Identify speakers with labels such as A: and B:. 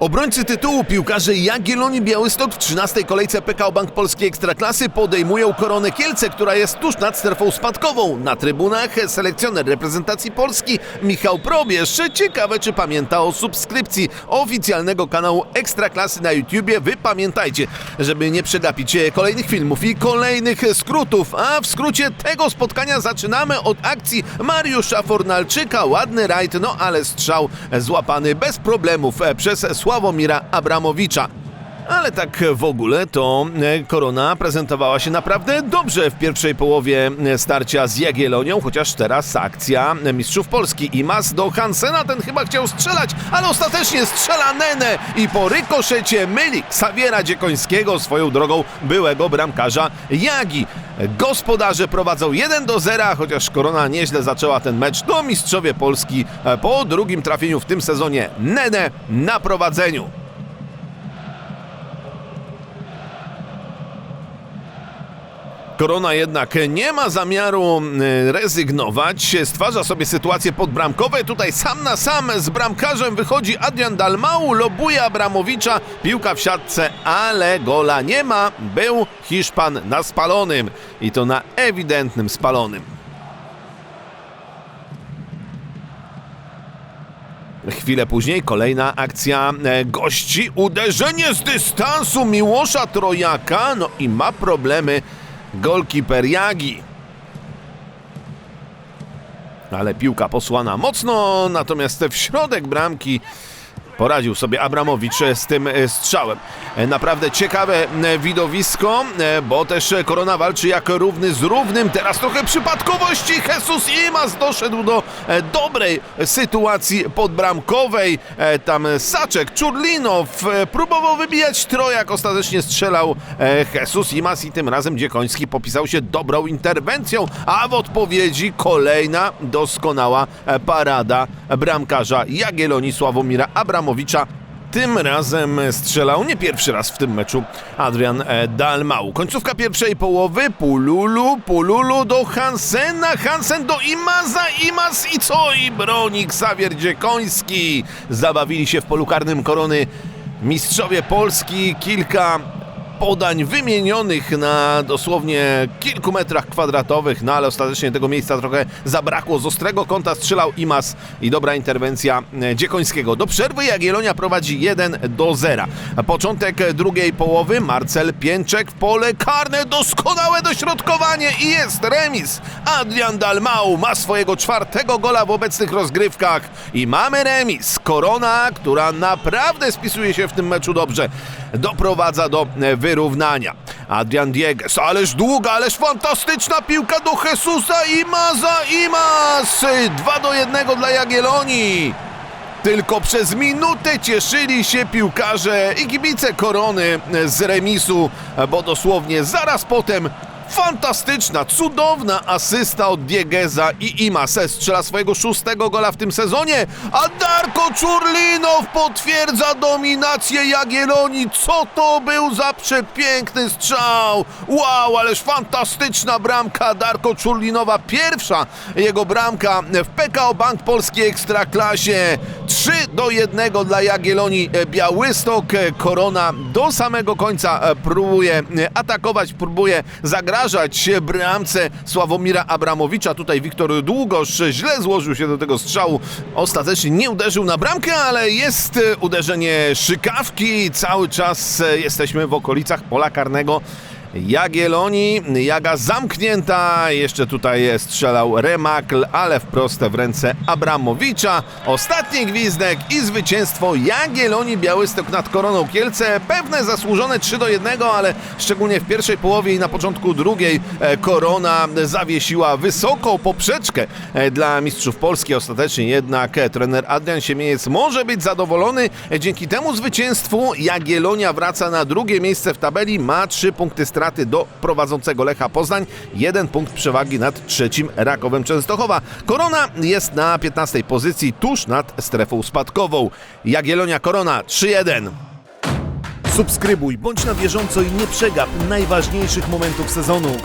A: Obrońcy tytułu piłkarze Jagiellonii Białystok w 13. kolejce PKO Bank Polskiej Ekstraklasy podejmują koronę Kielce, która jest tuż nad strefą spadkową. Na trybunach selekcjoner reprezentacji Polski Michał Probierz. Ciekawe, czy pamięta o subskrypcji oficjalnego kanału Ekstraklasy na YouTubie. Wy pamiętajcie, żeby nie przegapić kolejnych filmów i kolejnych skrótów. A w skrócie tego spotkania zaczynamy od akcji Mariusza Fornalczyka. Ładny rajd, no ale strzał złapany bez problemów przez Sławomira Abramowicza. Ale tak w ogóle to e, Korona prezentowała się naprawdę dobrze w pierwszej połowie e, starcia z Jagiellonią, chociaż teraz akcja Mistrzów Polski. I mas do Hansena, ten chyba chciał strzelać, ale ostatecznie strzela Nene i po rykoszecie myli Xaviera Dziekońskiego swoją drogą byłego bramkarza Jagi. Gospodarze prowadzą 1 do 0, chociaż Korona nieźle zaczęła ten mecz. To mistrzowie Polski e, po drugim trafieniu w tym sezonie Nene na prowadzeniu. Korona jednak nie ma zamiaru y, rezygnować, stwarza sobie sytuację podbramkowe. Tutaj sam na sam z bramkarzem wychodzi Adrian Dalmau, lobuje Abramowicza, piłka w siatce, ale gola nie ma. Był Hiszpan na spalonym i to na ewidentnym spalonym. Chwilę później kolejna akcja e, gości. Uderzenie z dystansu Miłosza Trojaka. No i ma problemy golkiper Jagi. Ale piłka posłana mocno, natomiast w środek bramki poradził sobie Abramowicz z tym e, strzałem. E, Naprawdę ciekawe e, widowisko, e, bo też Korona walczy jak równy z równym. Teraz trochę przypadkowości. Jesus Imas doszedł do e, dobrej sytuacji podbramkowej. E, Tam Saczek, Czurlinow e, próbował wybijać trojak, ostatecznie strzelał e, Jesus Imas i tym razem Dziekoński popisał się dobrą interwencją, a w odpowiedzi kolejna doskonała e, parada bramkarza Jagiellonii Sławomira Abramowicza. Tym razem strzelał nie pierwszy raz w tym meczu Adrian e, Dalmau. Końcówka pierwszej połowy, Pululu, Pululu do Hansena, Hansen do Imaza, Imaz i co? I broni Xavier Dziekoński. Zabawili się w polu karnym korony mistrzowie Polski. Kilka podań wymienionych na dosłownie kilku metrach kwadratowych, no ale ostatecznie tego miejsca trochę zabrakło. Z ostrego kąta strzelał Imas i dobra interwencja e, Dziekońskiego. Do przerwy Jagiellonia prowadzi 1 do 0. Początek drugiej połowy, Marcel Pięczek w pole karne, doskonałe dośrodkowanie i jest remis. Adrian Dalmau ma swojego czwartego gola w obecnych rozgrywkach i mamy remis. Korona, która naprawdę spisuje się w tym meczu dobrze, doprowadza do e, wyrównania. Adrian Diegues, ależ długa, ależ fantastyczna piłka do Jesusa Imaza, Imaz! 2 do 1 dla Jagiellonii. Tylko przez minutę cieszyli się piłkarze i kibice Korony z remisu, bo dosłownie zaraz potem fantastyczna, cudowna asysta od Diegeza i Imase strzela swojego szóstego gola w tym sezonie, a Darko Czurlinow potwierdza dominację Jagiellonii. Co to był za przepiękny strzał! Wow, ależ fantastyczna bramka Darko Czurlinowa. Pierwsza jego bramka w PKO Bank Polskiej Ekstraklasie. 3 do 1 dla Jagiellonii Białystok. Korona do samego końca próbuje atakować, próbuje zagrażać bramce Sławomira Abramowicza. Tutaj Wiktor Długosz źle złożył się do tego strzału. Ostatecznie nie uderzył na bramkę, ale jest uderzenie szykawki. Cały czas jesteśmy w okolicach pola karnego. Jagiellonii, Jaga zamknięta, jeszcze tutaj strzelał Remakl, ale wprost w ręce Abramowicza. Ostatni gwizdek i zwycięstwo Jagiellonii Białystok nad Koroną Kielce. Pewne zasłużone 3 do 1, ale szczególnie w pierwszej połowie i na początku drugiej e, Korona zawiesiła wysoką poprzeczkę e, dla mistrzów Polski. Ostatecznie jednak e, trener Adrian Siemieniec może być zadowolony. Dzięki temu zwycięstwu Jagiellonia wraca na drugie miejsce w tabeli, ma 3 punkty straty do prowadzącego Lecha Poznań, jeden punkt przewagi nad trzecim Rakowem Częstochowa. Korona jest na 15 pozycji, tuż nad strefą spadkową. Jagiellonia Korona 3-1. Subskrybuj, bądź na bieżąco i nie przegap najważniejszych momentów sezonu.